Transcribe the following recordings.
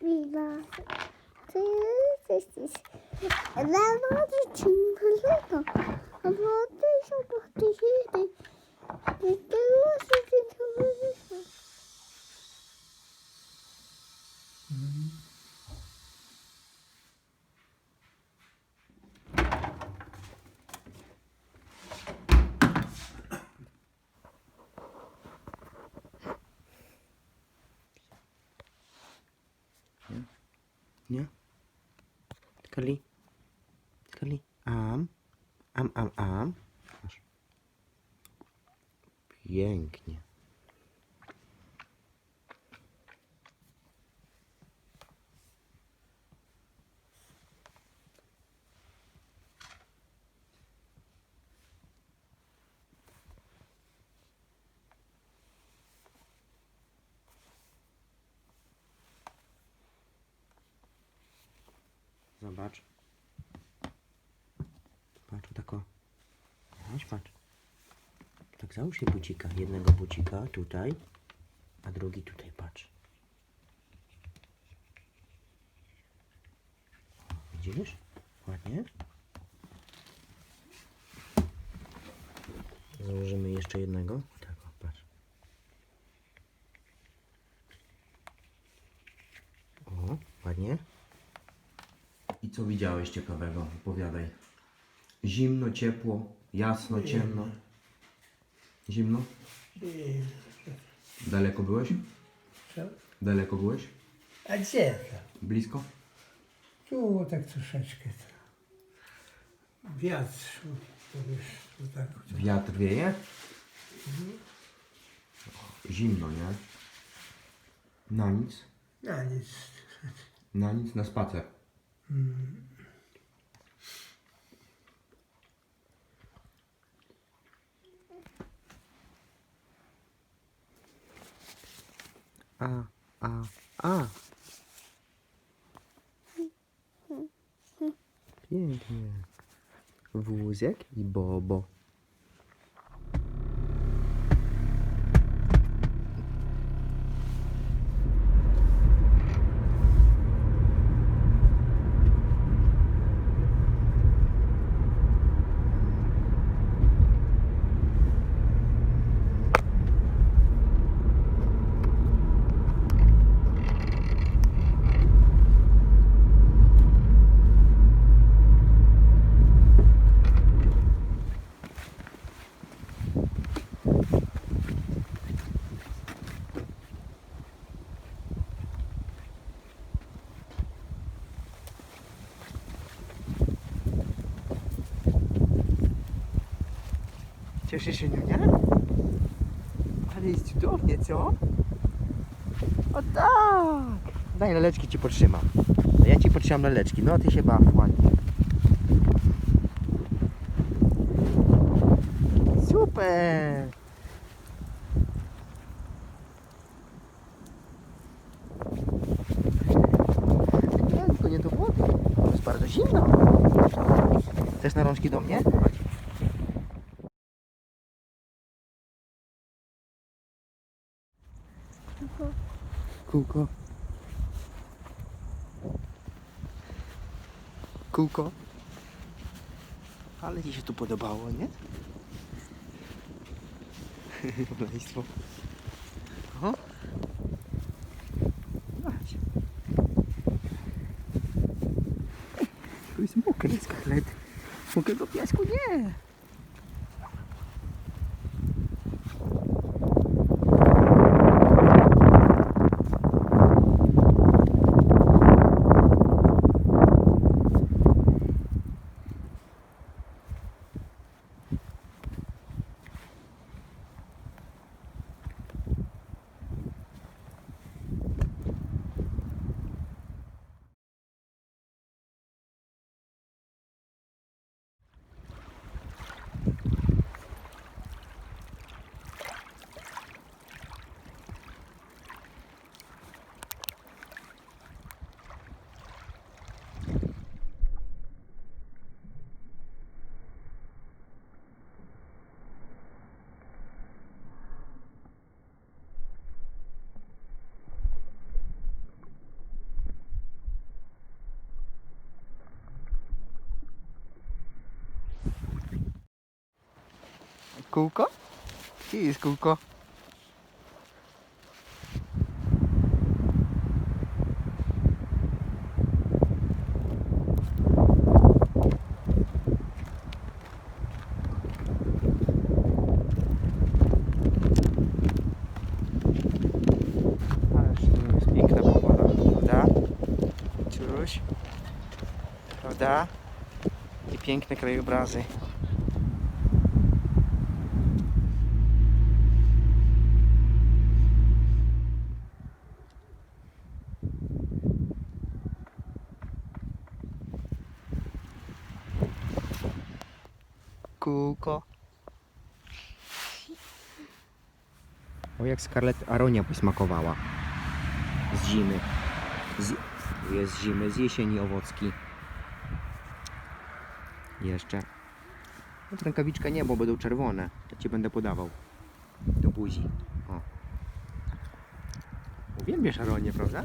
Viva. See sessiz. Ben vardı çımbırladım. Ama ateş yapmaktı şeydi. Mm-hmm. Skali? Skali? Am? Am, am, am? Pięknie. Zobacz. Patrz, o tako. Chodź, patrz. Tak załóż się bucika. Jednego bucika tutaj, a drugi tutaj, patrz. O, Widzisz? Ładnie. Założymy jeszcze jednego. Tak, o, patrz. O, ładnie. I co widziałeś ciekawego? Opowiadaj. Zimno, ciepło, jasno, ciemno. Zimno? I Daleko byłeś? co? Daleko byłeś? A gdzie to? Blisko? Tu tak troszeczkę to. Wiatr, to wiesz, to tak. Wiatr wieje? Zimno, nie? Na nic. No nic. Na nic, na spacer. A, a, a. Pięknie. Wózek i Bobo. Cieszysz się, Niunia? Ale jest cudownie, co? O tak! Daj leleczki ci potrzymam. Ja ci potrzymam leleczki. No ty się baw ładnie. Super! Tylko nie do wody. To jest bardzo zimno. Chcesz na rączki do mnie? Kółko. Kółko. Ale ci się tu podobało, nie? Maleństwo. O. Chodź. To jest mokry sklet. Mokrego piasku nie. Kółko? Gdzie jest kółko? Prawda? I piękne krajobrazy. Kółko. O jak Scarlett Aronia posmakowała. Z zimy. Z... Jest zimy, z jesieni owocki. Jeszcze. No, rękawiczka nie, bo będą czerwone. Ja ci będę podawał. Do buzi. O. Uwielbiasz Aronię, prawda?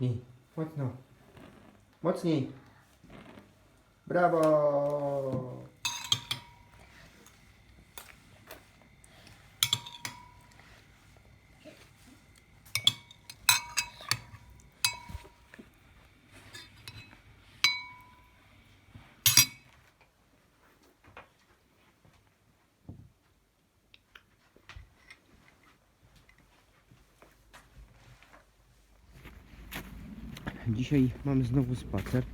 Dmuchnij. Mocno. Mocniej. Brawo! Dzisiaj mamy znowu spacer.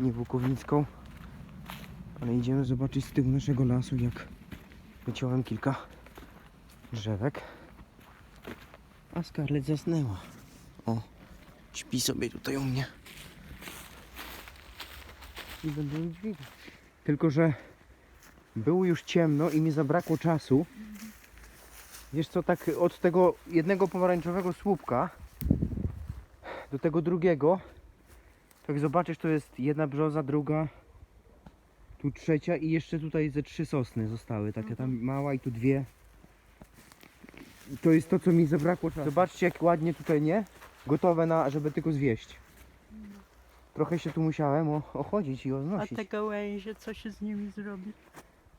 Nie Włókownicką, ale idziemy zobaczyć z tyłu naszego lasu, jak wyciąłem kilka drzewek. A Scarlett zasnęła. O, śpi sobie tutaj u mnie. I będę ją dźwigał. Tylko, że było już ciemno i mi zabrakło czasu. Wiesz co, tak od tego jednego pomarańczowego słupka do tego drugiego. Jak zobaczysz, to jest jedna brzoza, druga, tu trzecia i jeszcze tutaj ze trzy sosny zostały. Takie tam mała i tu dwie. I To jest to, co mi zabrakło czasu. Zobaczcie, jak ładnie tutaj, nie? Gotowe na, żeby tylko zwieść. Trochę się tu musiałem o, ochodzić i A oznosić. te gałęzie, co się z nimi zrobi?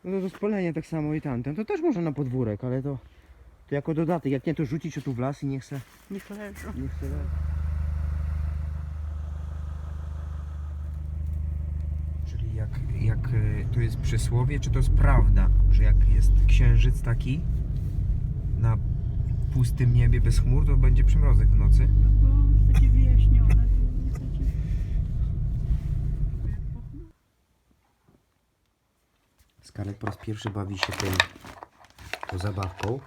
No to spalenie tak samo i tamten. To też może na podwórek, ale to, to jako dodatek. Jak nie, to rzucić się tu w las i niech se, Niech leżą. niech se leży. Jak, e, to jest przysłowie, czy to jest prawda, że jak jest księżyc taki na pustym niebie bez chmur, to będzie przymrozek w nocy? No bo jest takie wyjaśnione. to jest takie- Scarlett po raz pierwszy bawi się tym, tą zabawką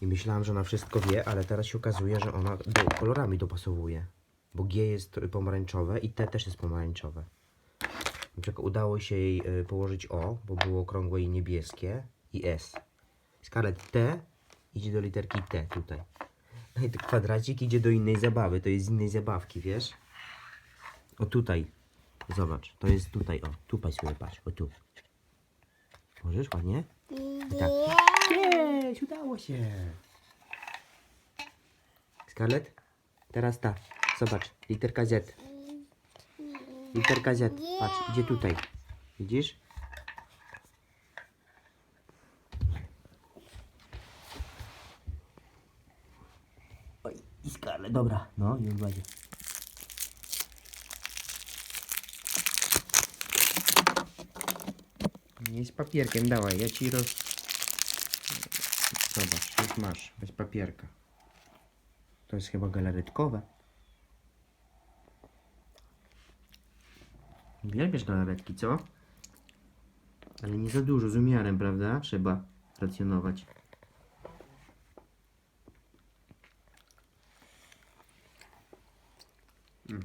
i myślałam, że ona wszystko wie, ale teraz się okazuje, że ona do, kolorami dopasowuje. Bo G jest pomarańczowe i T też jest pomarańczowe. Przykład udało się jej y, położyć O, bo było okrągłe i niebieskie i S. Scarlett T idzie do literki T tutaj. No i ten kwadracik idzie do innej zabawy, to jest z innej zabawki, wiesz? O tutaj. Zobacz, to jest tutaj, o. Tutaj sobie patrz, o tu. Możesz ładnie? Tak. Jest, udało się. Scarlett? Teraz ta. Zobacz, literka Z. Literka Z. Patrz, idzie tutaj. Widzisz? Oj, i Scarlett, dobra. No, już będzie. Nie z papierkiem, dawaj, ja ci roz... Zobacz, już masz, bez papierka. To jest chyba galaretkowe. Uwielbiasz galaretki, co? Ale nie za dużo, z umiarem, prawda? Trzeba racjonować. Mm.